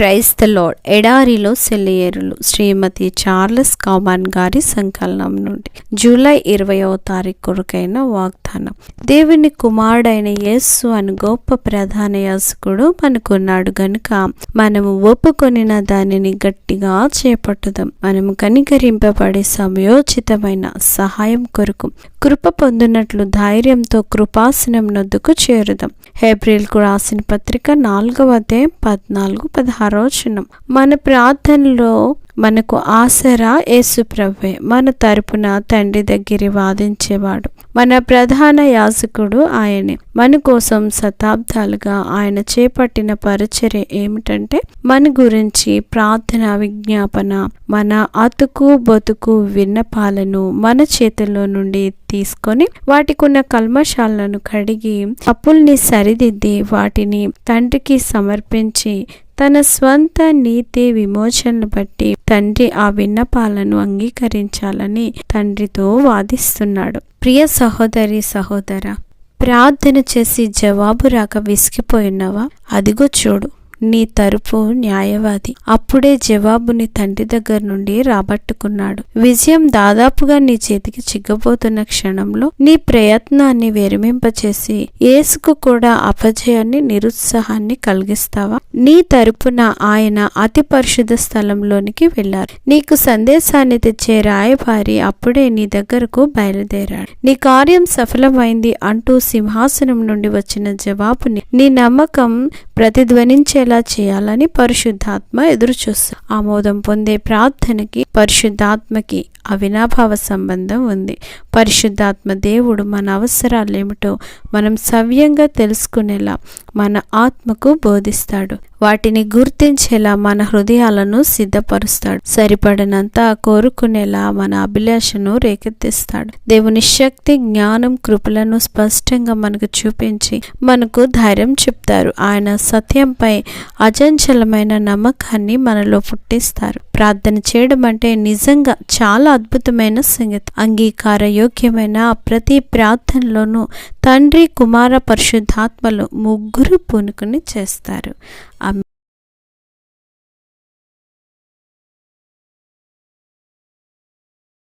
క్రైస్త load ఎడారిలో సెలియేరులు. శ్రీమతి Charles come on గారి సంకలనం నుండి. జూలై ఇరవయో తారీఖు కొరకైన వాగ్దానం దేవుని కుమారుడైన యేస్సు అని గొప్ప ప్రధాన యాసకుడు మనకున్నాడు గనుక మనము ఒప్పుకొనిన దానిని గట్టిగా చేపట్టుదాం. మనము కనికరింపబడే సమయోచితమైన సహాయం కొరకు కృప పొందినట్లు ధైర్యంతో కృపాసనం నొద్దుకు చేరుదాం. ఏప్రిల్కు రాసిన పత్రిక నాలుగవ అధ్యాయం పద్నాలుగు పదహారో వచనం. మన ప్రార్థనలో మనకు ఆసరా యేసుప్రవ్వే మన తరపున తండ్రి దగ్గర వాదించేవాడు. మన ప్రధాన యాజకుడు ఆయనే. మన కోసం శతాబ్దాలుగా ఆయన చేపట్టిన పరిచర్య ఏమిటంటే మన గురించి ప్రార్థన విజ్ఞాపన మన అతుకు బతుకు విన్నపాలను మన చేతుల్లో నుండి తీసుకొని వాటికున్న కల్మశాలను కడిగి అప్పుల్ని సరిదిద్ది వాటిని తండ్రికి సమర్పించి తన స్వంత నీతి విమోచనను బట్టి తండ్రి ఆ విన్నపాలను అంగీకరించాలని తండ్రితో వాదిస్తున్నాడు. ప్రియ సహోదరి సహోదర ప్రార్థన చేసి జవాబు రాక విసిగిపోయినవా? అదిగో చూడు. నీ తరపు న్యాయవాది. అప్పుడే జవాబుని తండ్రి దగ్గర నుండి రాబట్టుకున్నాడు. విజయం దాదాపుగా నీ చేతికి చిగ్గబోతున్న క్షణంలో నీ ప్రయత్నాన్ని విరమింపచేసి ఏసుకు కూడా అపజయాన్ని నిరుత్సాహాన్ని కలిగిస్తావా? నీ తరపున ఆయన అతి పరిశుద్ధ స్థలంలోనికి వెళ్ళారు నీకు సందేశాన్ని తెచ్చే రాయబారి అప్పుడే నీ దగ్గరకు బయలుదేరాడు. నీ కార్యం సఫలమైంది అంటూ సింహాసనం నుండి వచ్చిన జవాబుని నీ నమ్మకం ప్రతిధ్వనించేలా చేయాలని పరిశుద్ధాత్మ ఎదురుచూస్తా ఆమోదం పొందే ప్రార్థనకి పరిశుద్ధాత్మకి అవినాభావ సంబంధం ఉంది. పరిశుద్ధాత్మ దేవుడు మన అవసరాలు ఏమిటో మనం సవ్యంగా తెలుసుకునేలా మన ఆత్మకు బోధిస్తాడు. వాటిని గుర్తించేలా మన హృదయాలను సిద్ధపరుస్తాడు. సరిపడినంత కోరుకునేలా మన అభిలాషను రేకెత్తిస్తాడు. దేవుని శక్తి జ్ఞానం కృపలను స్పష్టంగా మనకు చూపించి మనకు ధైర్యం చెప్తారు. ఆయన సత్యంపై అజంచలమైన నమ్మకాన్ని మనలో పుట్టిస్తారు. ప్రార్థన చేయడం అంటే నిజంగా చాలా అద్భుతమైన సంగతి. అంగీకార యోగ్యమైన ప్రతి ప్రార్థనలోనూ తండ్రి కుమార పరిశుద్ధాత్మలు ముగ్గురు పూనుకుని చేస్తారు.